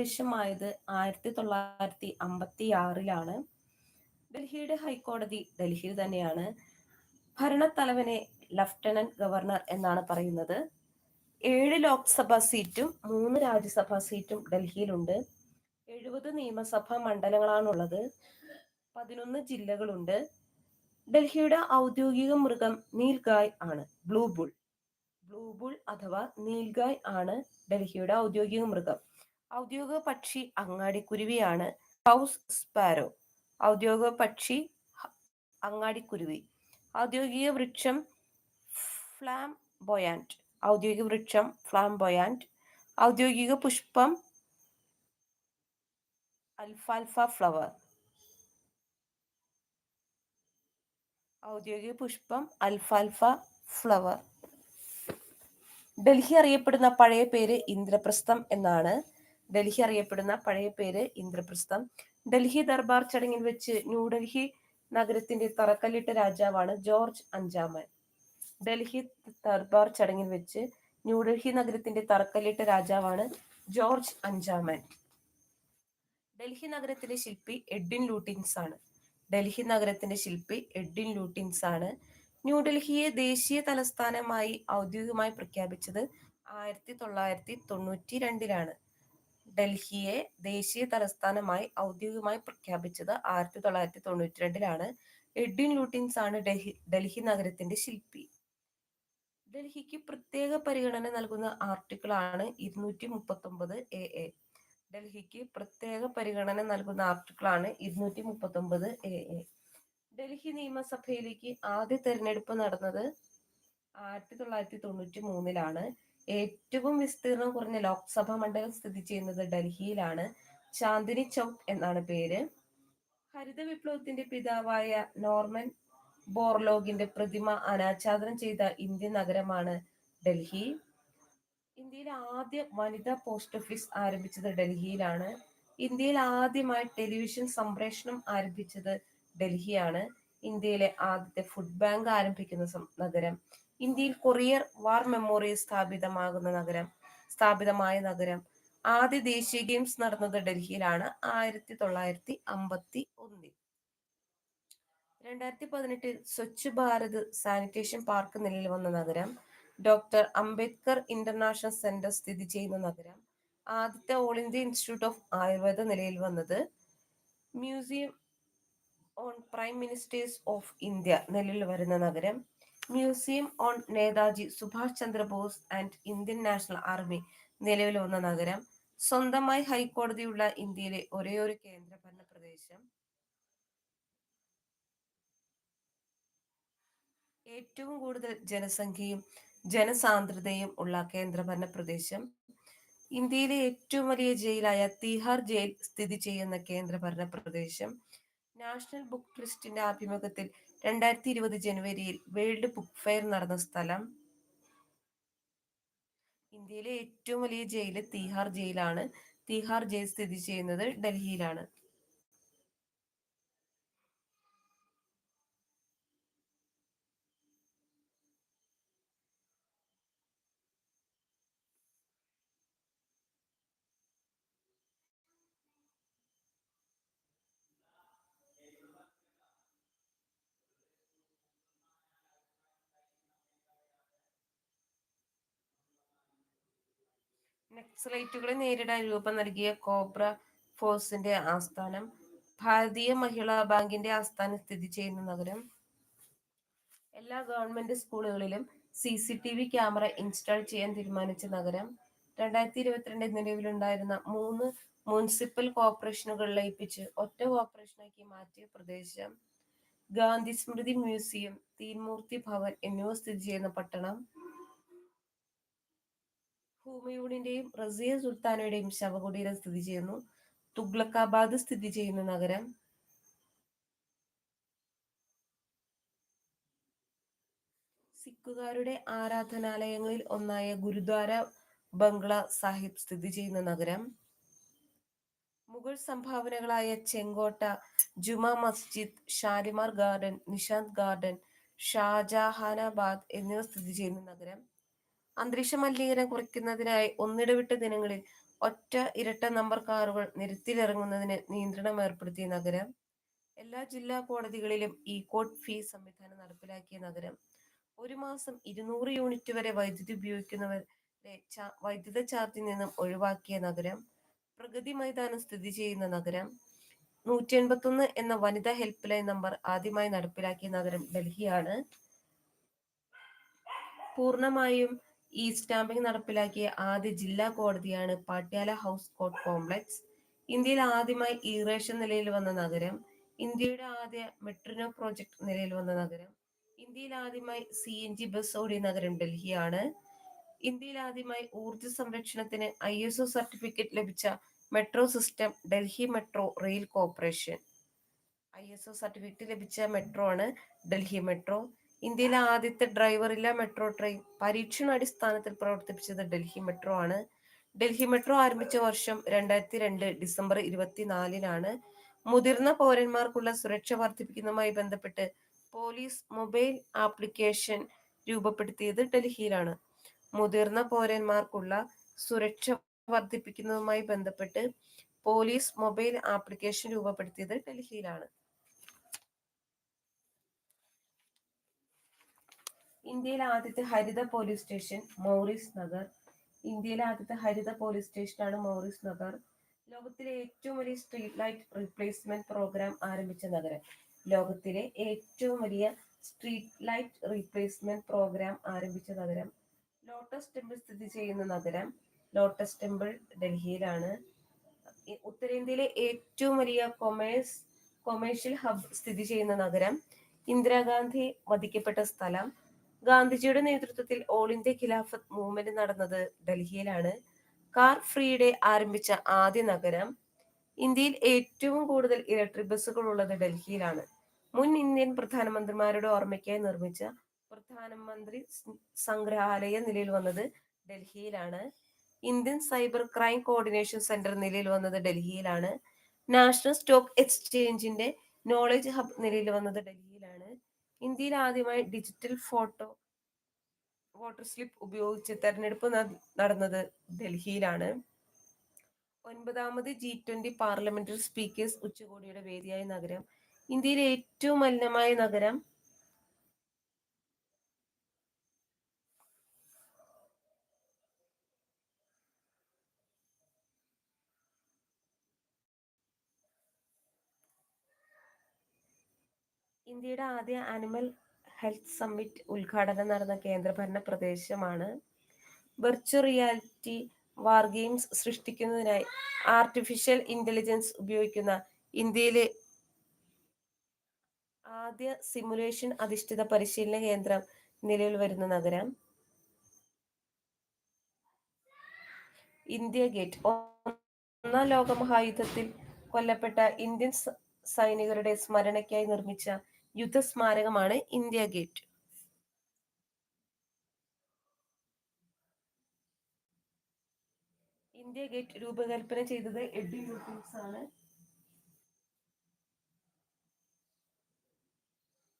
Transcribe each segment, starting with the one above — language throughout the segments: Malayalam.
പ്രദേശമായത് ആയിരത്തി തൊള്ളായിരത്തി അമ്പത്തി ആറിലാണ് ഡൽഹിയുടെ ഹൈക്കോടതി ഡൽഹിയിൽ തന്നെയാണ് ഭരണത്തലവനെ ലഫ്റ്റനന്റ് ഗവർണർ എന്നാണ് പറയുന്നത്. ഏഴ് ലോക്സഭാ സീറ്റും മൂന്ന് രാജ്യസഭാ സീറ്റും ഡൽഹിയിലുണ്ട്. എഴുപത് നിയമസഭാ മണ്ഡലങ്ങളാണുള്ളത്. പതിനൊന്ന് ജില്ലകളുണ്ട്. ഡൽഹിയുടെ ഔദ്യോഗിക മൃഗം നീൽഗായ് ആണ്. Blue bull. ബ്ലൂ ബുൾ അഥവാ നീൽഗായ് ആണ് ഡൽഹിയുടെ ഔദ്യോഗിക മൃഗം. ഔദ്യോഗിക പക്ഷി അങ്ങാടിക്കുരുവിയാണ്. House sparrow. ഔദ്യോഗിക പക്ഷി അങ്ങാടിക്കുരുവി. ഔദ്യോഗിക വൃക്ഷം ഫ്ലാം ബൊയാന്റ് ഔദ്യോഗിക വൃക്ഷം ഫ്ലാം ബൊയാന്റ് ഔദ്യോഗിക പുഷ്പം അൽഫാൽഫ ഫ്ലവർ. ഔദ്യോഗിക പുഷ്പം അൽഫാൽഫ ഫ്ലവർ. ഡൽഹി അറിയപ്പെടുന്ന പഴയ പേര് ഇന്ദ്രപ്രസ്ഥം എന്നാണ്. ഡൽഹി അറിയപ്പെടുന്ന പഴയ പേര് ഇന്ദ്രപ്രസ്ഥം. ഡൽഹി ദർബാർ ചടങ്ങിൽ വെച്ച് ന്യൂഡൽഹി നഗരത്തിന്റെ തറക്കല്ലിട്ട രാജാവാണ് ജോർജ് അഞ്ചാമൻ. ഡൽഹി ദർബാർ ചടങ്ങിൽ വെച്ച് ന്യൂഡൽഹി നഗരത്തിന്റെ തറക്കല്ലിട്ട രാജാവാണ് ജോർജ് അഞ്ചാമൻ. ഡൽഹി നഗരത്തിലെ ശില്പി എഡ്വിൻ ലൂട്ടിൻസ് ആണ്. ഡൽഹി നഗരത്തിന്റെ ശില്പി എഡ്വിൻ ലൂട്ടിൻസ് ആണ് ന്യൂഡൽഹിയെ ദേശീയ തലസ്ഥാനമായി ഔദ്യോഗികമായി പ്രഖ്യാപിച്ചത് ആയിരത്തി തൊള്ളായിരത്തി തൊണ്ണൂറ്റി രണ്ടിലാണ്. ഡൽഹിയെ ദേശീയ തലസ്ഥാനമായി ഔദ്യോഗികമായി പ്രഖ്യാപിച്ചത് ആയിരത്തി തൊള്ളായിരത്തി തൊണ്ണൂറ്റി രണ്ടിലാണ് എഡ്വിൻ ലൂട്ടിൻസ് ആണ് ഡൽഹി ഡൽഹി നഗരത്തിന്റെ ശില്പി. ഡൽഹിക്ക് പ്രത്യേക പരിഗണന നൽകുന്ന ആർട്ടിക്കിൾ ആണ് ഇരുന്നൂറ്റി മുപ്പത്തി ഒമ്പത് എ എ. ഡൽഹിക്ക് പ്രത്യേക പരിഗണന നൽകുന്ന ആർട്ടിക്കിൾ ആണ് ഇരുന്നൂറ്റി മുപ്പത്തി ഒമ്പത് എ എ. ഡൽഹി നിയമസഭയിലേക്ക് ആദ്യ തെരഞ്ഞെടുപ്പ് നടന്നത് ആയിരത്തി തൊള്ളായിരത്തി തൊണ്ണൂറ്റി മൂന്നിലാണ് ഏറ്റവും വിസ്തീർണം കുറഞ്ഞ ലോക്സഭാ മണ്ഡലം സ്ഥിതി ചെയ്യുന്നത് ഡൽഹിയിലാണ്. ചാന്ദിനി ചൗക്ക് എന്നാണ് പേര്. ഹരിത വിപ്ലവത്തിന്റെ പിതാവായ നോർമൻ ബോർലോഗിന്റെ പ്രതിമ അനാച്ഛാദനം ചെയ്ത ഇന്ത്യൻ നഗരമാണ് ഡൽഹി. ഇന്ത്യയിലെ ആദ്യ വനിതാ പോസ്റ്റ് ഓഫീസ് ആരംഭിച്ചത് ഡൽഹിയിലാണ്. ഇന്ത്യയിൽ ആദ്യമായി ടെലിവിഷൻ സംപ്രേഷണം ആരംഭിച്ചത് ഡൽഹിയാണ്. ഇന്ത്യയിലെ ആദ്യത്തെ ഫുഡ് ബാങ്ക് ആരംഭിക്കുന്ന നഗരം ഇന്ത്യയിൽ കൊറിയർ വാർ മെമ്മോറിയൽ സ്ഥാപിതമാകുന്ന നഗരം സ്ഥാപിതമായ നഗരം. ആദ്യ ദേശീയ ഗെയിംസ് നടന്നത് ഡൽഹിയിലാണ്. ആയിരത്തി തൊള്ളായിരത്തി അമ്പത്തി ഒന്നിൽ രണ്ടായിരത്തി പതിനെട്ടിൽ സ്വച്ഛ് ഭാരത് സാനിറ്റേഷൻ പാർക്ക് നിലയിൽ വന്ന നഗരം. ഡോക്ടർ അംബേദ്കർ ഇന്റർനാഷണൽ സെന്റർ സ്ഥിതി ചെയ്യുന്ന നഗരം. ആദ്യത്തെ all India institute of Ayurveda നിലയിൽ വന്നത്. Museum on prime ministers of India നിലയിൽ വരുന്ന നഗരം. Museum on Netaji Subhash Chandrabose and Indian national army നിലവിൽ വന്ന നഗരം സ്വന്തമായി ഹൈക്കോടതിയുള്ള ഇന്ത്യയിലെ ഒരേയൊരു ഒരു കേന്ദ്രഭരണ പ്രദേശം. ഏറ്റവും കൂടുതൽ ജനസംഖ്യയും ജനസാന്ദ്രതയും ഉള്ള കേന്ദ്രഭരണ പ്രദേശം. ഇന്ത്യയിലെ ഏറ്റവും വലിയ ജയിലായ തീഹാർ ജയിൽ സ്ഥിതി ചെയ്യുന്ന കേന്ദ്രഭരണ പ്രദേശം. നാഷണൽ ബുക്ക് ട്രിസ്റ്റിന്റെ ആഭിമുഖ്യത്തിൽ രണ്ടായിരത്തി ഇരുപത് ജനുവരിയിൽ വേൾഡ് ബുക്ക് ഫെയർ നടന്ന സ്ഥലം ഇന്ത്യയിലെ ഏറ്റവും വലിയ ജയിൽ തീഹാർ ജയിലാണ്. തീഹാർ ജയിൽ സ്ഥിതി ചെയ്യുന്നത് ഡൽഹിയിലാണ്. നക്സലൈറ്റുകളെ നേരിടാൻ രൂപം നൽകിയ കോബ്ര ഫോഴ്സിന്റെ ആസ്ഥാനം ഭാരതീയ മഹിളാ ബാങ്കിന്റെ ആസ്ഥാനം സ്ഥിതി ചെയ്യുന്ന നഗരം. എല്ലാ ഗവൺമെന്റ് സ്കൂളുകളിലും C C T V camera install ചെയ്യാൻ തീരുമാനിച്ച നഗരം. രണ്ടായിരത്തി ഇരുപത്തിരണ്ട് നിലവിലുണ്ടായിരുന്ന മൂന്ന് മുനിസിപ്പൽ കോർപ്പറേഷനുകൾ ലയിപ്പിച്ച് ഒറ്റ കോർപ്പറേഷനാക്കി മാറ്റിയ പ്രദേശം. ഗാന്ധി സ്മൃതി മ്യൂസിയം തീൻമൂർത്തി ഭവൻ എന്നിവ സ്ഥിതി ചെയ്യുന്ന പട്ടണം. ഹുമയൂണിന്റെയും റസിയ സുൽത്താനയുടെയും ശവകുടീരം സ്ഥിതി ചെയ്യുന്നു. തുഗ്ലക്കാബാദ് സ്ഥിതി ചെയ്യുന്ന നഗരം സിഖുകാരുടെ ആരാധനാലയങ്ങളിൽ ഒന്നായ ഗുരുദ്വാര ബംഗ്ല സാഹിബ് സ്ഥിതി ചെയ്യുന്ന നഗരം. മുഗൾ സംഭാവനകളായ ചെങ്കോട്ട ജുമാ മസ്ജിദ് ഷാലിമാർ ഗാർഡൻ നിഷാന്ത് ഗാർഡൻ ഷാജഹാനാബാദ് എന്നിവ സ്ഥിതി ചെയ്യുന്ന നഗരം. അന്തരീക്ഷ മലിനീകരണം കുറയ്ക്കുന്നതിനായി ഒന്നിടവിട്ട ദിനങ്ങളിൽ ഒറ്റ ഇരട്ട നമ്പർ കാറുകൾ നിരത്തിലിറങ്ങുന്നതിന് നിയന്ത്രണം ഏർപ്പെടുത്തിയ നഗരം എല്ലാ ജില്ലാ കോടതികളിലും ഇ കോഡ് ഫീ സംവിധാനം നടപ്പിലാക്കിയ നഗരം ഒരു മാസം ഇരുന്നൂറ് യൂണിറ്റ് വരെ വൈദ്യുതി ഉപയോഗിക്കുന്നവരെ വൈദ്യുത ചാർജിൽ നിന്നും ഒഴിവാക്കിയ നഗരം പ്രഗതി മൈതാനം സ്ഥിതി ചെയ്യുന്ന നഗരം നൂറ്റി എൺപത്തൊന്ന് എന്ന വനിതാ ഹെൽപ്പ് ലൈൻ നമ്പർ ആദ്യമായി നടപ്പിലാക്കിയ നഗരം ഡൽഹിയാണ്. പൂർണമായും ഇ സ്റ്റാമ്പിംഗ് നടപ്പിലാക്കിയ ആദ്യ ജില്ലാ കോടതിയാണ് പാട്യാല ഹൗസ് കോർട്ട് കോംപ്ലക്സ്. ഇന്ത്യയിൽ ആദ്യമായി ഈറേഷ്യൻ നിലയിൽ വന്ന നഗരം ഇന്ത്യയുടെ ആദ്യ മെട്രിനോ പ്രോജക്ട് നിലയിൽ വന്ന നഗരം ഇന്ത്യയിൽ ആദ്യമായി സി എൻ ജി ബസ് ഓടിയ നഗരം ഡൽഹിയാണ്. ഇന്ത്യയിൽ ആദ്യമായി ഊർജ സംരക്ഷണത്തിന് ഐ എസ് ഒ സർട്ടിഫിക്കറ്റ് ലഭിച്ച metro system Delhi metro rail corporation. I S O certificate ലഭിച്ച മെട്രോ ആണ് ഡൽഹി മെട്രോ. ഇന്ത്യയിലെ ആദ്യത്തെ ഡ്രൈവറില്ല മെട്രോ ട്രെയിൻ. പരീക്ഷണാടിസ്ഥാനത്തിൽ പ്രവർത്തിപ്പിച്ചത് ഡൽഹി മെട്രോ ആണ്. ഡൽഹി മെട്രോ ആരംഭിച്ച വർഷം രണ്ടായിരത്തി രണ്ട് ഡിസംബർ ഇരുപത്തിനാലിനാണ്. മുതിർന്ന പൗരന്മാർക്കുള്ള സുരക്ഷ വർദ്ധിപ്പിക്കുന്നതുമായി ബന്ധപ്പെട്ട് പോലീസ് മൊബൈൽ ആപ്ലിക്കേഷൻ രൂപപ്പെടുത്തിയത് ഡൽഹിയിലാണ്. മുതിർന്ന പൗരന്മാർക്കുള്ള സുരക്ഷ വർദ്ധിപ്പിക്കുന്നതുമായി ബന്ധപ്പെട്ട് പോലീസ് മൊബൈൽ ആപ്ലിക്കേഷൻ രൂപപ്പെടുത്തിയത് ഡൽഹിയിലാണ്. ഇന്ത്യയിലെ ആദ്യത്തെ ഹരിത പോലീസ് സ്റ്റേഷൻ മൗറീസ് നഗർ. ഇന്ത്യയിലെ ആദ്യത്തെ ഹരിത പോലീസ് സ്റ്റേഷനാണ് മൗറീസ് നഗർ. ലോകത്തിലെ ഏറ്റവും വലിയ സ്ട്രീറ്റ് ലൈറ്റ് റീപ്ലേസ്മെന്റ് പ്രോഗ്രാം ആരംഭിച്ച നഗരം. ലോകത്തിലെ ഏറ്റവും വലിയ സ്ട്രീറ്റ് ലൈറ്റ് റീപ്ലേസ്മെന്റ് പ്രോഗ്രാം ആരംഭിച്ച നഗരം. ലോട്ടസ് ടെമ്പിൾ സ്ഥിതി ചെയ്യുന്ന നഗരം ലോട്ടസ് ടെമ്പിൾ ഡൽഹിയിലാണ്. ഉത്തരേന്ത്യയിലെ ഏറ്റവും വലിയ കൊമേഴ്സ് കൊമേഴ്ഷ്യൽ ഹബ് സ്ഥിതി ചെയ്യുന്ന നഗരം ഇന്ദിരാഗാന്ധി വധിക്കപ്പെട്ട സ്ഥലം ഗാന്ധിജിയുടെ നേതൃത്വത്തിൽ ഓൾ ഇന്ത്യ ഖിലാഫത്ത് മൂവ്മെന്റ് നടന്നത് ഡൽഹിയിലാണ്. കാർ ഫ്രീ ഡേ ആരംഭിച്ച ആദ്യ നഗരം ഇന്ത്യയിൽ ഏറ്റവും കൂടുതൽ ഇലക്ട്രിക് ബസ്സുകൾ ഉള്ളത് ഡൽഹിയിലാണ്. മുൻ ഇന്ത്യൻ പ്രധാനമന്ത്രിമാരുടെ ഓർമ്മയ്ക്കായി നിർമ്മിച്ച പ്രധാനമന്ത്രി സംഗ്രഹാലയ നിലയിൽ വന്നത് ഡൽഹിയിലാണ്. Indian cyber crime coordination centre നിലയിൽ വന്നത് ഡൽഹിയിലാണ്. നാഷണൽ സ്റ്റോക്ക് എക്സ്ചേഞ്ചിന്റെ നോളജ് ഹബ് നിലയിൽ വന്നത് ഡൽഹിയിലാണ്. ഇന്ത്യയിൽ ആദ്യമായി ഡിജിറ്റൽ ഫോട്ടോ വോട്ടർ സ്ലിപ്പ് ഉപയോഗിച്ച് തെരഞ്ഞെടുപ്പ് നടന്നത് ഡൽഹിയിലാണ്. ഒൻപതാമത് ജി ട്വന്റി പാർലമെന്ററി സ്പീക്കേഴ്സ് ഉച്ചകോടിയുടെ വേദിയായ നഗരം. ഇന്ത്യയിലെ ഏറ്റവും മലിനമായ നഗരം ഇന്ത്യയുടെ ആദ്യ ആനിമൽ ഹെൽത്ത് സമ്മിറ്റ് ഉദ്ഘാടനം നടന്ന കേന്ദ്രഭരണ പ്രദേശമാണ്. വെർച്വൽ റിയാലിറ്റി വാർ ഗെയിംസ് സൃഷ്ടിക്കുന്നതിനായി ആർട്ടിഫിഷ്യൽ ഇന്റലിജൻസ് ഉപയോഗിക്കുന്ന ഇന്ത്യയിലെ ആദ്യ സിമുലേഷൻ അധിഷ്ഠിത പരിശീലന കേന്ദ്രം നിലവിൽ വരുന്ന നഗരം. ഇന്ത്യ ഗേറ്റ് ഒന്നാം ലോകമഹായുദ്ധത്തിൽ കൊല്ലപ്പെട്ട ഇന്ത്യൻ സൈനികരുടെ സ്മരണയ്ക്കായി നിർമ്മിച്ച യുദ്ധസ്മാരകമാണ് ഇന്ത്യ ഗേറ്റ്. ഇന്ത്യ ഗേറ്റ് രൂപകൽപ്പന ചെയ്തത് എഡ്വിൻ ലൂട്ടിൻസ് ആണ്.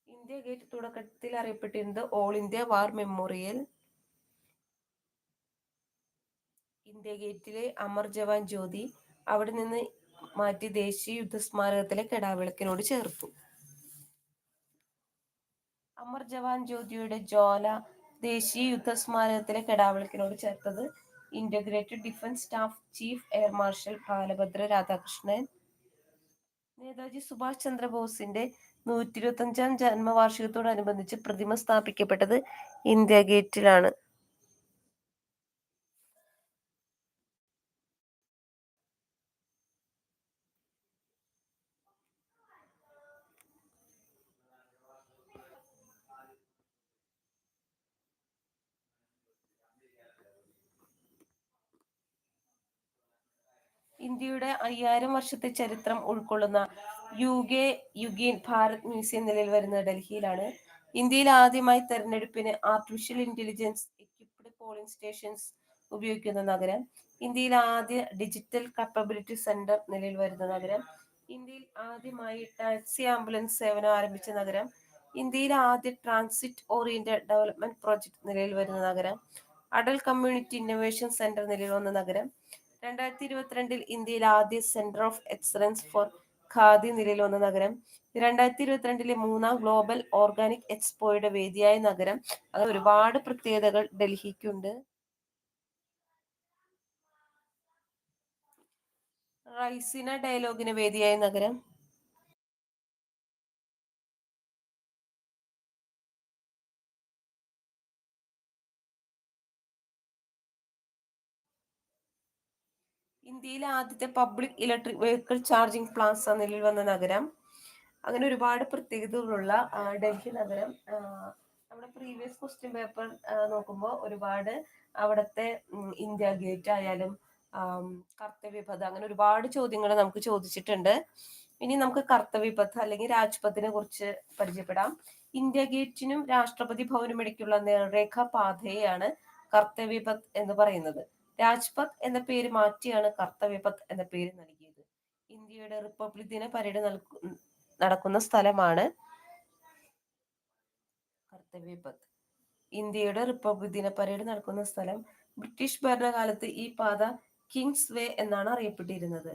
ഇന്ത്യ ഗേറ്റ് തുടക്കത്തിൽ അറിയപ്പെട്ടിരുന്നത് all India war memorial. India ഗേറ്റിലെ Amar Jawan Jyoti അവിടെ നിന്ന് മാറ്റി ദേശീയ യുദ്ധസ്മാരകത്തിലെ കെടാവിളക്കിനോട് ചേർത്തു. അമർ ജവാൻ ജ്യോതിയുടെ ജ്വാല ദേശീയ യുദ്ധ സ്മാരകത്തിലെ കെടാവിളക്കിനോട് ചേർത്തത് integrated defence staff chief air marshal Balabhadra Radhakrishnan. Netaji Subhash ചന്ദ്രബോസിന്റെ നൂറ്റി ഇരുപത്തി അഞ്ചാം ജന്മവാർഷികത്തോടനുബന്ധിച്ച് പ്രതിമ സ്ഥാപിക്കപ്പെട്ടത് ഇന്ത്യ ഗേറ്റിലാണ്. ഇന്ത്യയുടെ അയ്യായിരം വർഷത്തെ ചരിത്രം ഉൾക്കൊള്ളുന്ന യു കെ യുഗീൻ ഭാരത് മ്യൂസിയം നിലയിൽ വരുന്ന ഡൽഹിയിലാണ്. ഇന്ത്യയിൽ ആദ്യമായി തെരഞ്ഞെടുപ്പിന് artificial intelligence equipped polling stations ഉപയോഗിക്കുന്ന നഗരം. ഇന്ത്യയിൽ ആദ്യ ഡിജിറ്റൽ കപ്പബിലിറ്റി സെന്റർ നിലയിൽ വരുന്ന നഗരം. ഇന്ത്യയിൽ ആദ്യമായി ടാക്സി ആംബുലൻസ് സേവനം ആരംഭിച്ച നഗരം. ഇന്ത്യയിൽ ആദ്യ ട്രാൻസിറ്റ് ഓറിയന്റഡ് ഡെവലപ്മെന്റ് പ്രോജക്ട് നിലയിൽ വരുന്ന നഗരം. അടൽ കമ്മ്യൂണിറ്റി ഇന്നോവേഷൻ സെന്റർ നിലയിൽ വന്ന നഗരം. രണ്ടായിരത്തി ഇരുപത്തിരണ്ടിൽ ഇന്ത്യയിൽ ആദ്യ centre of excellence for Khadi നിലയിൽ വന്ന നഗരം. രണ്ടായിരത്തി ഇരുപത്തിരണ്ടിലെ മൂന്നാം ഗ്ലോബൽ ഓർഗാനിക് എക്സ്പോയുടെ വേദിയായ നഗരം. അങ്ങനെ ഒരുപാട് പ്രത്യേകതകൾ ഡൽഹിക്കുണ്ട്. റൈസിന ഡയലോഗിന് വേദിയായ നഗരം. ഇന്ത്യയിലെ ആദ്യത്തെ public electric vehicle charging plants എന്ന നിലയിൽ വന്ന നഗരം. അങ്ങനെ ഒരുപാട് പ്രത്യേകതകളുള്ള ഡൽഹി നഗരം. നമ്മുടെ പ്രീവിയസ് ക്വസ്റ്റ്യൻ പേപ്പർ നോക്കുമ്പോൾ ഒരുപാട് അവിടുത്തെ ഇന്ത്യ ഗേറ്റ് ആയാലും കർത്തവ്യപഥ അങ്ങനെ ഒരുപാട് ചോദ്യങ്ങൾ നമുക്ക് ചോദിച്ചിട്ടുണ്ട്. ഇനി നമുക്ക് കർത്തവ്യപഥ അല്ലെങ്കിൽ രാജ്പഥിനെ കുറിച്ച് പരിചയപ്പെടാം. ഇന്ത്യ ഗേറ്റിനും രാഷ്ട്രപതി ഭവനും ഇടയ്ക്കുള്ള നേർരേഖ പാതയെയാണ് കർത്തവ്യപഥ് എന്ന് പറയുന്നത്. രാജ്പഥ് എന്ന പേര് മാറ്റിയാണ് കർത്തവ്യപഥ് എന്ന പേര് നൽകിയത്. ഇന്ത്യയുടെ റിപ്പബ്ലിക് ദിന പരേഡ് നടക്കുന്ന സ്ഥലമാണ് കർത്തവ്യപഥ് ഇന്ത്യയുടെ റിപ്പബ്ലിക് ദിന പരേഡ് നടക്കുന്ന സ്ഥലം ബ്രിട്ടീഷ് ഭരണകാലത്ത് ഈ പാത കിങ്സ് വേ എന്നാണ് അറിയപ്പെട്ടിരുന്നത്.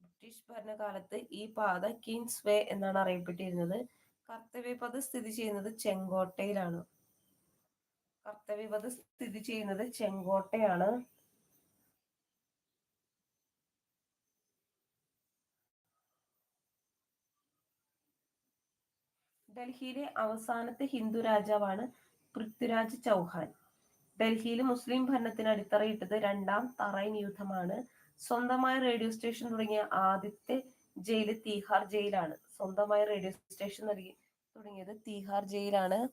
ബ്രിട്ടീഷ് ഭരണകാലത്ത് ഈ പാത കിങ്സ് വേ എന്നാണ് അറിയപ്പെട്ടിരുന്നത്. കർത്തവ്യപഥ സ്ഥിതി ചെയ്യുന്നത് ചെങ്കോട്ടയിലാണ്. കർത്തവ്യപഥ സ്ഥിതി ചെയ്യുന്നത് ചെങ്കോട്ടയാണ്. ഡൽഹിയിലെ അവസാനത്തെ ഹിന്ദു രാജാവാണ് പൃഥ്വിരാജ് ചൗഹാൻ. ഡൽഹിയിൽ മുസ്ലിം ഭരണത്തിന് അടിത്തറയിട്ടത് രണ്ടാം തറൈൻ യുദ്ധമാണ്. സ്വന്തമായ റേഡിയോ സ്റ്റേഷൻ തുടങ്ങിയ ആദ്യത്തെ ജയിൽ തീഹാർ ജയിലാണ്. സ്വന്തമായ റേഡിയോ സ്റ്റേഷൻ നൽകി തുടങ്ങിയത് തീഹാർ ജയിലാണ്.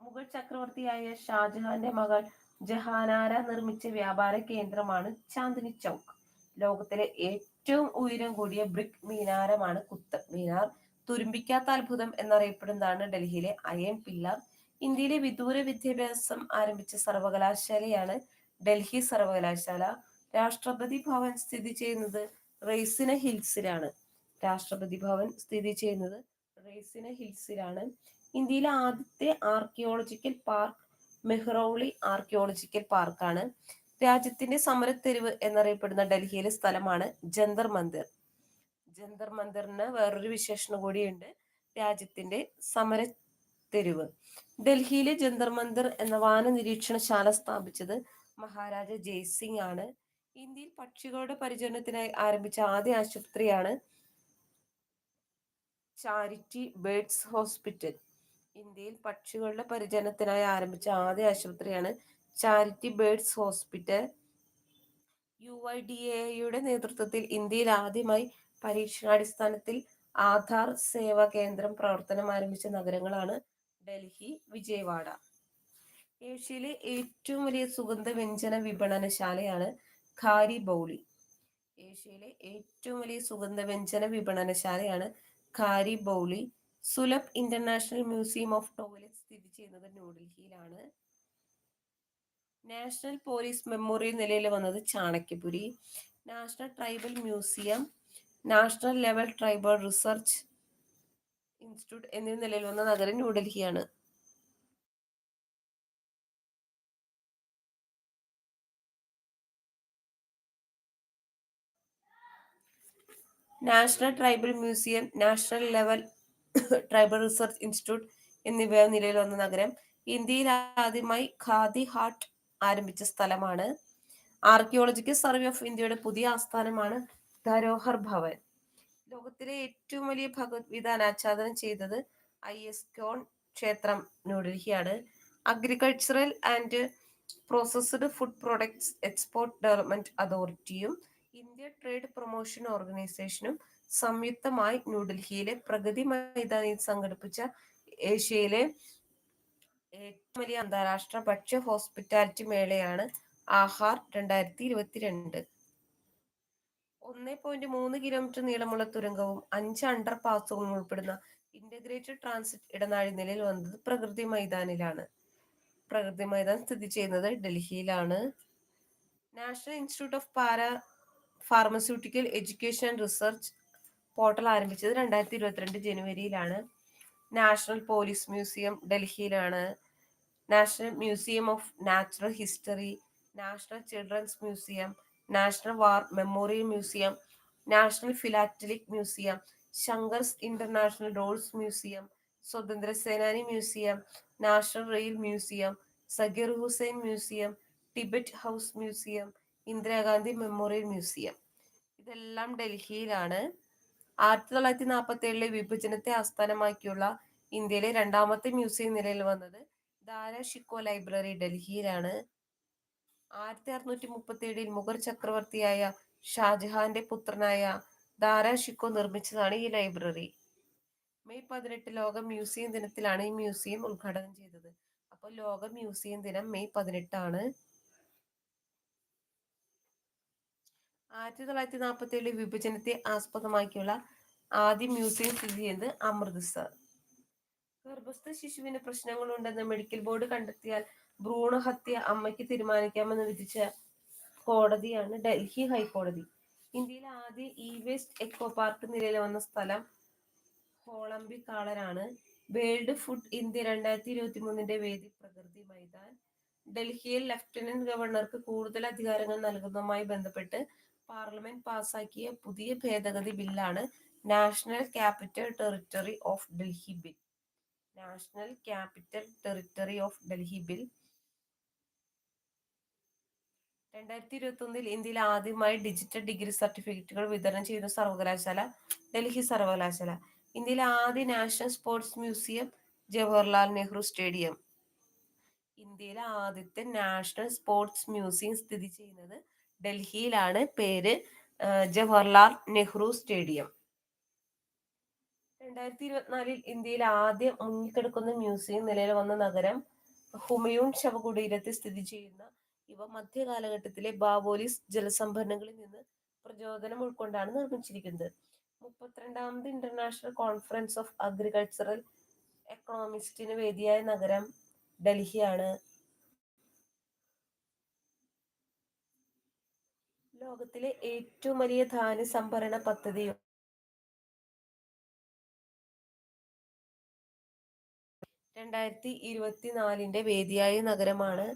മുഗൾ ചക്രവർത്തിയായ ഷാജഹാന്റെ മകൾ ജഹാനാര നിർമ്മിച്ച വ്യാപാര കേന്ദ്രമാണ് ചാന്ദിനി ചൗക്ക്. ലോകത്തിലെ ഏറ്റവും ഉയരം കൂടിയ ബ്രിക് മീനാരമാണ് കുത്തബ് മീനാർ. തുരുമ്പിക്കാത്ത അത്ഭുതം എന്നറിയപ്പെടുന്നതാണ് ഡൽഹിയിലെ അയൺ പില്ല ഇന്ത്യയിലെ വിദൂര വിദ്യാഭ്യാസം ആരംഭിച്ച സർവകലാശാലയാണ് ഡൽഹി സർവകലാശാല. രാഷ്ട്രപതി ഭവൻ സ്ഥിതി ചെയ്യുന്നത് റെയ്സിന ഹിൽസിലാണ്. രാഷ്ട്രപതി ഭവൻ സ്ഥിതി ചെയ്യുന്നത് റെയ്സിന ഹിൽസിലാണ്. ഇന്ത്യയിലെ ആദ്യത്തെ ആർക്കിയോളജിക്കൽ പാർക്ക് മെഹ്റൌളി ആർക്കിയോളജിക്കൽ പാർക്കാണ്. രാജ്യത്തിന്റെ സമരത്തെരുവ് എന്നറിയപ്പെടുന്ന ഡൽഹിയിലെ സ്ഥലമാണ് ജന്തർ മന്ദിർ. ജന്തർ മന്ദറിന് വേറൊരു വിശേഷണം കൂടിയുണ്ട്. രാജ്യത്തിന്റെ സമര തെരുവ് ഡൽഹിയിലെ ജന്തർ മന്ദർ എന്ന വാന നിരീക്ഷണശാല സ്ഥാപിച്ചത് മഹാരാജ ജയ്സിംഗ് ആണ്. ഇന്ത്യയിൽ പക്ഷികളുടെ പരിചരണത്തിനായി ആരംഭിച്ച ആദ്യ ആശുപത്രിയാണ് ചാരിറ്റി ബേർഡ്സ് ഹോസ്പിറ്റൽ. ഇന്ത്യയിൽ പക്ഷികളുടെ പരിചരണത്തിനായി ആരംഭിച്ച ആദ്യ ആശുപത്രിയാണ് charity birds hospital. U I D എയുടെ നേതൃത്വത്തിൽ ഇന്ത്യയിൽ ആദ്യമായി പരീക്ഷണാടിസ്ഥാനത്തിൽ ആധാർ സേവാ കേന്ദ്രം പ്രവർത്തനം ആരംഭിച്ച നഗരങ്ങളാണ് ഡൽഹി വിജയവാഡ. ഏഷ്യയിലെ ഏറ്റവും വലിയ സുഗന്ധ വ്യഞ്ജന വിപണനശാലയാണ് ഖാരി ബൗളി. ഏഷ്യയിലെ ഏറ്റവും വലിയ സുഗന്ധ വ്യഞ്ജന വിപണനശാലയാണ് Khari Baoli. Sulabh international museum of toilet സ്ഥിതി ചെയ്യുന്നത് ന്യൂഡൽഹിയിലാണ്. നാഷണൽ പോലീസ് മെമ്മോറിയൽ നിലയിൽ വന്നത് Chanakyapuri. National tribal museum national level tribal research institute എന്നീ നിലയിൽ വന്ന നഗരം ന്യൂഡൽഹിയാണ്. National tribal museum national level tribal research institute എന്നിവ നിലയിൽ വന്ന നഗരം ഇന്ത്യയിൽ ആദ്യമായി ഖാദി ഹാട്ട് ആരംഭിച്ച സ്ഥലമാണ്. ആർക്കിയോളജിക്കൽ സർവേ ഓഫ് ഇന്ത്യയുടെ പുതിയ ആസ്ഥാനമാണ് ധരോഹർ ഭവൻ ലോകത്തിലെ ഏറ്റവും വലിയ ഭഗവത്ഗീത അനാച്ഛാദനം ചെയ്തത് ഐ എസ് കോൺ ക്ഷേത്രം ന്യൂഡൽഹിയാണ് agricultural and processed food products export development അതോറിറ്റിയും ഇന്ത്യ ട്രേഡ് പ്രൊമോഷൻ ഓർഗനൈസേഷനും സംയുക്തമായി ന്യൂഡൽഹിയിലെ പ്രഗതി മൈതാനിയിൽ സംഘടിപ്പിച്ച ഏഷ്യയിലെ ഏറ്റവും വലിയ അന്താരാഷ്ട്ര ഭക്ഷ്യ ഹോസ്പിറ്റാലിറ്റി മേളയാണ് ആഹാർ രണ്ടായിരത്തി ഇരുപത്തിരണ്ട്. ഒന്നേ പോയിന്റ് മൂന്ന് കിലോമീറ്റർ നീളമുള്ള തുരങ്കവും അഞ്ച് അണ്ടർ പാസവും ഉൾപ്പെടുന്ന ഇന്റഗ്രേറ്റഡ് ട്രാൻസിറ്റ് ഇടനാഴി നിലയിൽ വന്നത് പ്രകൃതി മൈതാനിലാണ്. പ്രകൃതി മൈതാൻ സ്ഥിതി ചെയ്യുന്നത് ഡൽഹിയിലാണ്. നാഷണൽ ഇൻസ്റ്റിറ്റ്യൂട്ട് ഓഫ് പാര ഫാർമസ്യൂട്ടിക്കൽ എഡ്യൂക്കേഷൻ റിസർച്ച് പോർട്ടൽ ആരംഭിച്ചത് രണ്ടായിരത്തി ഇരുപത്തിരണ്ട് ജനുവരിയിലാണ്. നാഷണൽ പോലീസ് മ്യൂസിയം ഡൽഹിയിലാണ്. National museum of natural history national children's museum national war memorial museum national philatelic museum Shankar's international roads museum Swatantra Senani museum national rail museum Sagir Hussain museum Tibet house museum Indira Gandhi memorial museum. ഇതെല്ലാം ഡൽഹിയിലാണ്. ആയിരത്തി തൊള്ളായിരത്തി നാൽപ്പത്തി ഏഴിലെ വിഭജനത്തെ ആസ്ഥാനമാക്കിയുള്ള ഇന്ത്യയിലെ രണ്ടാമത്തെ മ്യൂസിയം നിലയിൽ വന്നത് ദാര ഷിക്കോ ലൈബ്രറി ഡൽഹിയിലാണ്. ആയിരത്തി അറുന്നൂറ്റി മുപ്പത്തി ഏഴിൽ മുഗൾ ചക്രവർത്തിയായ ഷാജഹാന്റെ പുത്രനായ ദാരാ ഷിക്കോ നിർമ്മിച്ചതാണ് ഈ ലൈബ്രറി. മെയ് പതിനെട്ട് ലോക മ്യൂസിയം ദിനത്തിലാണ് ഈ മ്യൂസിയം ഉദ്ഘാടനം ചെയ്തത്. അപ്പോൾ ലോക മ്യൂസിയം ദിനം മെയ് പതിനെട്ടാണ്. ആയിരത്തി തൊള്ളായിരത്തി നാൽപ്പത്തി ഏഴിലെ വിഭജനത്തെ ആസ്പദമാക്കിയുള്ള ആദ്യ മ്യൂസിയം സ്ഥിതി ചെയ്യുന്നത് അമൃത്സർ. ഗർഭസ്ഥ ശിശുവിന് പ്രശ്നങ്ങളുണ്ടെന്ന് മെഡിക്കൽ ബോർഡ് കണ്ടെത്തിയാൽ ഭ്രൂണഹത്യ അമ്മയ്ക്ക് തീരുമാനിക്കാമെന്ന് വിധിച്ച കോടതിയാണ് ഡൽഹി ഹൈക്കോടതി. ഇന്ത്യയിലെ ആദ്യ ഇ വേസ്റ്റ് എക്കോ പാർക്ക് നിലയിൽ വന്ന സ്ഥലം ഹോളംബി കാളരാണ് വേൾഡ് ഫുഡ് ഇന്ത്യ രണ്ടായിരത്തി ഇരുപത്തി മൂന്നിന്റെ വേദി പ്രകൃതി മൈതാൻ. ഡൽഹിയിൽ ലഫ്റ്റനന്റ് ഗവർണർക്ക് കൂടുതൽ അധികാരങ്ങൾ നൽകുന്നതുമായി ബന്ധപ്പെട്ട് പാർലമെന്റ് പാസാക്കിയ പുതിയ ഭേദഗതി ബില്ലാണ് national capital territory of Delhi bill. National capital territory of Delhi bill രണ്ടായിരത്തി ഇരുപത്തി ഒന്നിൽ ഇന്ത്യയിൽ ആദ്യമായി ഡിജിറ്റൽ ഡിഗ്രി സർട്ടിഫിക്കറ്റുകൾ വിതരണം ചെയ്യുന്ന സർവകലാശാല ഡൽഹി സർവകലാശാല. ഇന്ത്യയിലെ ആദ്യ national sports museum Jawaharlal Nehru stadium ഇന്ത്യയിലെ ആദ്യത്തെ നാഷണൽ സ്പോർട്സ് മ്യൂസിയം സ്ഥിതി ചെയ്യുന്നത് ഡൽഹിയിലാണ്. പേര് ജവഹർലാൽ നെഹ്റു സ്റ്റേഡിയം രണ്ടായിരത്തി ഇരുപത്തിനാലിൽ ഇന്ത്യയിൽ ആദ്യം മുങ്ങിക്കിടക്കുന്ന മ്യൂസിയം നിലയിൽ വന്ന നഗരം ഹുമയൂൺ ശവകുടീരത്തിൽ സ്ഥിതി ചെയ്യുന്ന ഇവ മധ്യകാലഘട്ടത്തിലെ ബാവോലിസ് ജലസംഭരണങ്ങളിൽ നിന്ന് പ്രചോദനം ഉൾക്കൊണ്ടാണ് നിർമ്മിച്ചിരിക്കുന്നത്. മുപ്പത്തിരണ്ടാമത് ഇന്റർനാഷണൽ കോൺഫറൻസ് ഓഫ് അഗ്രികൾച്ചറൽ എക്കണോമിസ്റ്റിന് വേദിയായ നഗരം ഡൽഹിയാണ്. ലോകത്തിലെ ഏറ്റവും വലിയ ധാന്യ സംഭരണ പദ്ധതി രണ്ടായിരത്തി ഇരുപത്തിനാലിന്റെ വേദിയായ നഗരമാണ്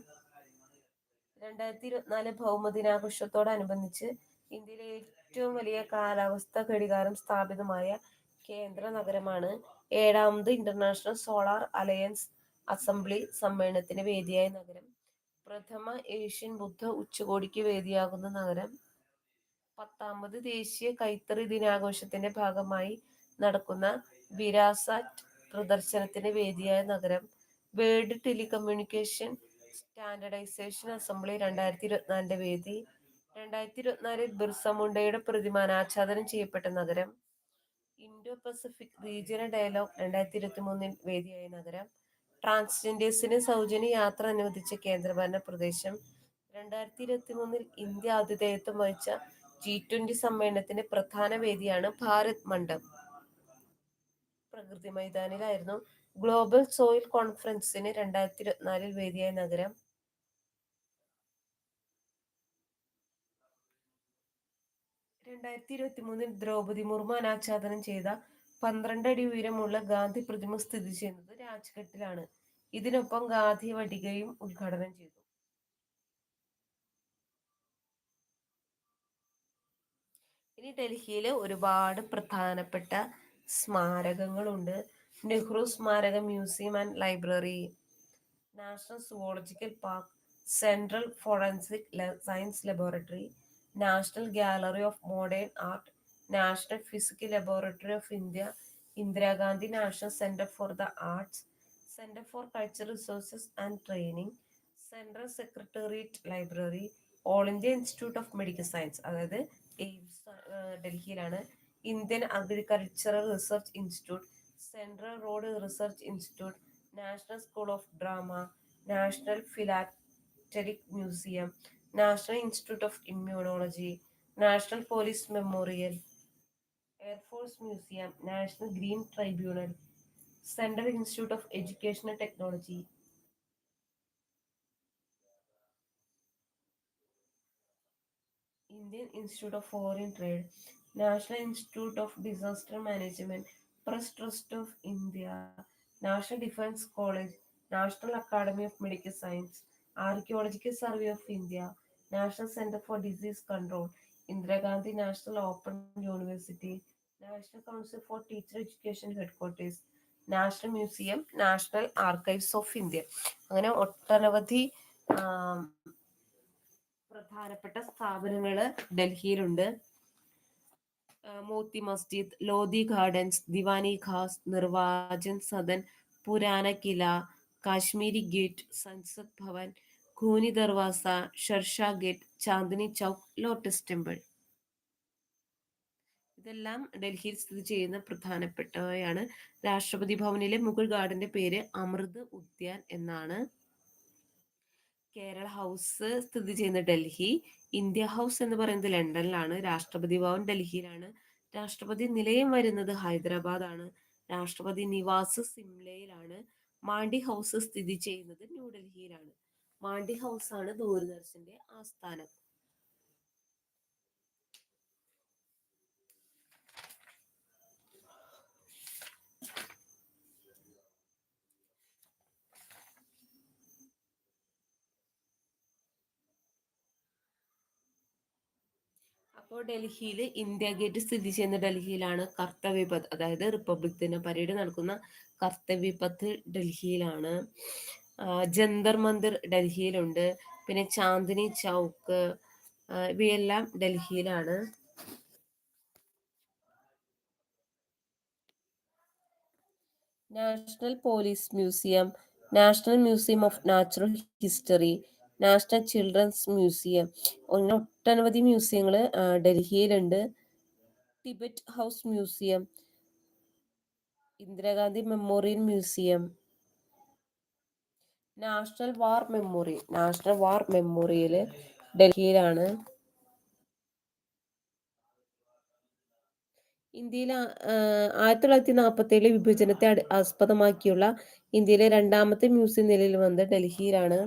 രണ്ടായിരത്തി ഇരുപത്തിനാല് ഭൗമദിനാഘോഷത്തോടനുബന്ധിച്ച് ഇന്ത്യയിലെ ഏറ്റവും വലിയ കാലാവസ്ഥ ഘടികാരം സ്ഥാപിതമായ കേന്ദ്ര നഗരമാണ് ഏഴാമത് ഇന്റർനാഷണൽ സോളാർ അലയൻസ് അസംബ്ലി സമ്മേളനത്തിന് വേദിയായ നഗരം. പ്രഥമ ഏഷ്യൻ ബുദ്ധ ഉച്ചകോടിക്ക് വേദിയാകുന്ന നഗരം. പത്താമത് ദേശീയ കൈത്തറി ദിനാഘോഷത്തിന്റെ ഭാഗമായി നടക്കുന്ന വിരാസാറ്റ് പ്രദർശനത്തിന് വേദിയായ നഗരം. വേൾഡ് ടെലികമ്മ്യൂണിക്കേഷൻ സ്റ്റാൻഡർഡൈസേഷൻ അസംബ്ലി രണ്ടായിരത്തി ഇരുപത്തിനാലിന്റെ വേദി. രണ്ടായിരത്തി ഇരുപത്തിനാലിൽ ബിർസ മുണ്ടയുടെ പ്രതിമാനാച്ഛാദനം ചെയ്യപ്പെട്ട നഗരം. ഇൻഡോ പസഫിക് റീജിയണൽ ഡയലോഗ് രണ്ടായിരത്തി ഇരുപത്തി മൂന്നിൽ വേദിയായ നഗരം. ട്രാൻസ്ജെൻഡേഴ്സിന് സൗജന്യ യാത്ര അനുവദിച്ച കേന്ദ്രഭരണ പ്രദേശം. രണ്ടായിരത്തി ഇരുപത്തി മൂന്നിൽ ഇന്ത്യ ആതിഥേയത്വം വഹിച്ച ജി ട്വന്റി സമ്മേളനത്തിന്റെ പ്രധാന വേദിയാണ് ഭാരത് മണ്ഡപ്. പ്രകൃതി മൈതാനിലായിരുന്നു ഗ്ലോബൽ സോയിൽ കോൺഫറൻസിന് രണ്ടായിരത്തി ഇരുപത്തിനാലിൽ വേദിയായ നഗരം രണ്ടായിരത്തി ഇരുപത്തി മൂന്നിൽ ദ്രൗപതി മുർമു അനാച്ഛാദനം ചെയ്ത പന്ത്രണ്ട് അടി ഉയരമുള്ള ഗാന്ധി പ്രതിമ സ്ഥിതി ചെയ്യുന്നത് രാജ്ഘട്ടിലാണ്. ഇതിനൊപ്പം ഗാന്ധി വടികയും ഉദ്ഘാടനം ചെയ്തു. ഇനി ഡൽഹിയിൽ ഒരുപാട് പ്രധാനപ്പെട്ട സ്മാരകങ്ങളുണ്ട്. നെഹ്റു സ്മാരക museum and library national zoological park central forensic science laboratory national gallery of modern art national physical laboratory of India Indira Gandhi national centre for the arts centre for culture resources and training central secretariat library all India institute of medical science അതായത് എയിംസ് ഡൽഹിയിലാണ് Indian agricultural research institute central road research institute national school of drama national philatelic museum national institute of immunology national police memorial air force museum national green tribunal central institute of educational technology Indian institute of foreign trade national institute of disaster management press trust of India national defence college national academy of medical science archaeological survey of India national centre for disease control Indira Gandhi national open university national council for teacher education headquarters national museum national archives of India അങ്ങനെ ഒട്ടനവധി പ്രധാനപ്പെട്ട സ്ഥാപനങ്ങൾ ഡൽഹിയിലുണ്ട്. Moti Masjid Lodhi gardens Diwani Khas Nirvachan Sadan Purana Qila Kashmiri gate Sansad Bhavan Khooni Darwaza Shershah gate Chandni Chowk lotus temple. ഇതെല്ലാം ഡൽഹിയിൽ സ്ഥിതി ചെയ്യുന്ന പ്രധാനപ്പെട്ടവയാണ്. രാഷ്ട്രപതി ഭവനിലെ മുഗൾ ഗാർഡന്റെ പേര് അമൃത് ഉദ്യാൻ എന്നാണ്. കേരള ഹൗസ് സ്ഥിതി ചെയ്യുന്ന ഡൽഹി ഇന്ത്യ ഹൗസ് എന്ന് പറയുന്നത് ലണ്ടനിലാണ് രാഷ്ട്രപതി ഭവൻ ഡൽഹിയിലാണ്. രാഷ്ട്രപതി നിലയം വരുന്നത് ഹൈദരാബാദാണ്. രാഷ്ട്രപതി നിവാസ് സിംലയിലാണ്. മാണ്ഡി ഹൗസ് സ്ഥിതി ചെയ്യുന്നത് ന്യൂഡൽഹിയിലാണ് മാണ്ഡി ഹൗസ് ആണ് ദൂരദർശന്റെ ആസ്ഥാനം. അപ്പോൾ ഡൽഹിയിൽ ഇന്ത്യ ഗേറ്റ് സ്ഥിതി ചെയ്യുന്ന ഡൽഹിയിലാണ് കർത്തവ്യപഥ് അതായത് റിപ്പബ്ലിക് ദിന പരേഡ് നടക്കുന്ന കർത്തവ്യപഥ് ഡൽഹിയിലാണ്. ജന്തർ മന്ദിർ ഡൽഹിയിലുണ്ട്. പിന്നെ ചാന്ദിനി ചൗക്ക് ഇവയെല്ലാം ഡൽഹിയിലാണ്. National police museum national museum of natural history national children's museum അങ്ങനെ ഒട്ടനവധി മ്യൂസിയങ്ങൾ ഡൽഹിയിലുണ്ട്. Tibet house museum Indira Gandhi memorial museum national war memorial national war memorial ഡൽഹിയിലാണ്. ഇന്ത്യയിൽ ആയിരത്തി തൊള്ളായിരത്തി നാൽപ്പത്തി ഏഴിലെ വിഭജനത്തെ ആസ്പദമാക്കിയുള്ള ഇന്ത്യയിലെ രണ്ടാമത്തെ മ്യൂസിയം നിലയിൽ വന്നത് ഡൽഹിയിലാണ്.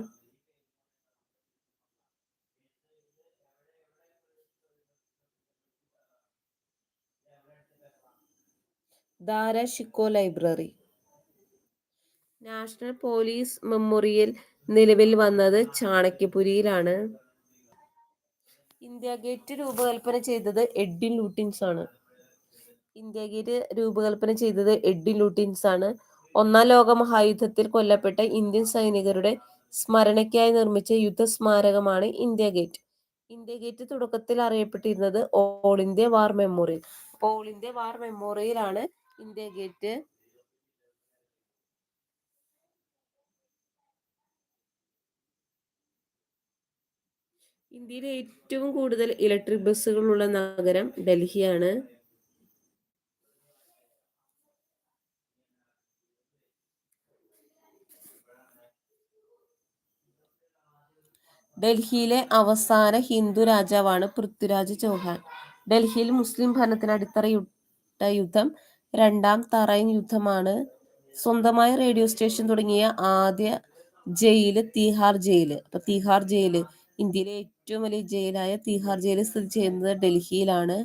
Dara Shikoh library? National police memorial നിലവിൽ വന്നത് ചാണക്യപുരിയിലാണ്. ഇന്ത്യ ഗേറ്റ് രൂപകൽപ്പന ചെയ്തത് എഡ്ഡിൻ ലൂട്ടിൻസ് ആണ്. ഇന്ത്യ ഗേറ്റ് രൂപകൽപ്പന ചെയ്തത് എഡ്ഡിൻ ലൂട്ടിൻസ് ആണ്. ഒന്നാം ലോകമഹായുദ്ധത്തിൽ കൊല്ലപ്പെട്ട ഇന്ത്യൻ സൈനികരുടെ സ്മരണയ്ക്കായി നിർമ്മിച്ച യുദ്ധസ്മാരകമാണ് ഇന്ത്യ ഗേറ്റ്. ഇന്ത്യ ഗേറ്റ് തുടക്കത്തിൽ അറിയപ്പെട്ടിരുന്നത് ഓൾ ഇന്ത്യ വാർ മെമ്മോറിയൽ. അപ്പോൾ ഓൾ ഇന്ത്യ വാർ മെമ്മോറിയലാണ് ഇന്ത്യ ഗേറ്റ് ഇന്ത്യയിലെ ഏറ്റവും കൂടുതൽ ഇലക്ട്രിക് ബസ്സുകളുള്ള നഗരം ഡൽഹിയാണ്. ഡൽഹിയിലെ അവസാന ഹിന്ദു രാജാവാണ് പൃഥ്വിരാജ് ചൗഹാൻ. ഡൽഹിയിൽ മുസ്ലിം ഭരണത്തിന് അടിത്തറയിട്ട യുദ്ധം രണ്ടാം തറൈൻ യുദ്ധമാണ്. സ്വന്തമായ റേഡിയോ സ്റ്റേഷൻ തുടങ്ങിയ ആദ്യ ജയിൽ തീഹാർ ജയിൽ. അപ്പൊ തീഹാർ ജയിൽ ഇന്ത്യയിലെ ഏറ്റവും വലിയ ജയിലായ തീഹാർ ജയിൽ സ്ഥിതി ചെയ്യുന്നത് ഡൽഹിയിലാണ്.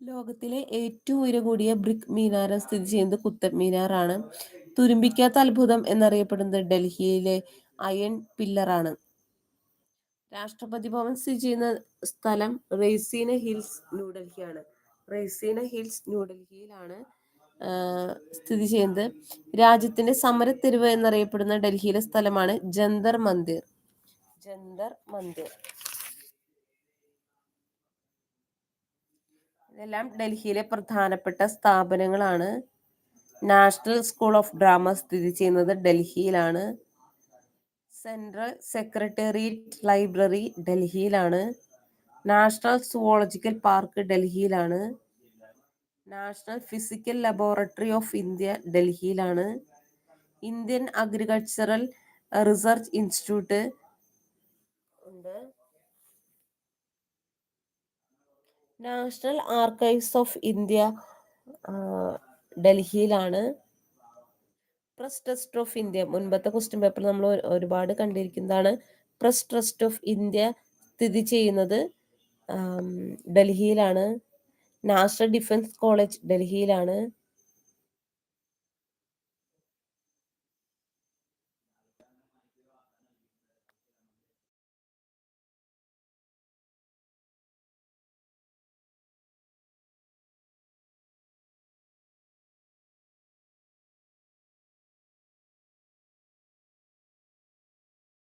ലോകത്തിലെ ഏറ്റവും ഉയരം കൂടിയ ബ്രിക് മീനാരം സ്ഥിതി ചെയ്യുന്നത് കുത്തബ് മീനാറാണ്. തുരുമ്പിക്കാത്ത അത്ഭുതം എന്നറിയപ്പെടുന്നത് ഡൽഹിയിലെ അയൺ പില്ലറാണ്. രാഷ്ട്രപതി ഭവൻ സ്ഥിതി ചെയ്യുന്ന സ്ഥലം റെയ്സീന ഹിൽസ് ന്യൂഡൽഹിയാണ് റെയ്സീന ഹിൽസ് ന്യൂഡൽഹിയിലാണ് സ്ഥിതി ചെയ്യുന്നത്. രാജ്യത്തിന്റെ സമരത്തെരുവ് എന്നറിയപ്പെടുന്ന ഡൽഹിയിലെ സ്ഥലമാണ് ജന്തർ മന്ദിർ. ജന്തർ മന്ദിർ. ഇതെല്ലാം ഡൽഹിയിലെ പ്രധാനപ്പെട്ട സ്ഥാപനങ്ങളാണ്. നാഷണൽ സ്കൂൾ ഓഫ് ഡ്രാമ സ്ഥിതി ചെയ്യുന്നത് ഡൽഹിയിലാണ്. സെൻട്രൽ സെക്രട്ടേറിയറ്റ് ലൈബ്രറി ഡൽഹിയിലാണ്. നാഷണൽ സുവോളജിക്കൽ പാർക്ക് ഡൽഹിയിലാണ്. National physical laboratory of India ഡൽഹിയിലാണ്. ഇന്ത്യൻ അഗ്രികൾച്ചറൽ റിസർച്ച് ഇൻസ്റ്റിറ്റ്യൂട്ട് ഉണ്ട്. നാഷണൽ ആർക്കൈവ്സ് ഓഫ് ഇന്ത്യ ഡൽഹിയിലാണ്. പ്രസ് ട്രസ്റ്റ് ഓഫ് ഇന്ത്യ മുൻപത്തെ ക്വസ്റ്റ്യൻ പേപ്പർ നമ്മൾ ഒരുപാട് കണ്ടിരിക്കുന്നതാണ്. പ്രസ് ട്രസ്റ്റ് ഓഫ് ഇന്ത്യ സ്ഥിതി ചെയ്യുന്നത് ഡൽഹിയിലാണ്. നാഷണൽ ഡിഫൻസ് കോളേജ് ഡൽഹിയിലാണ്.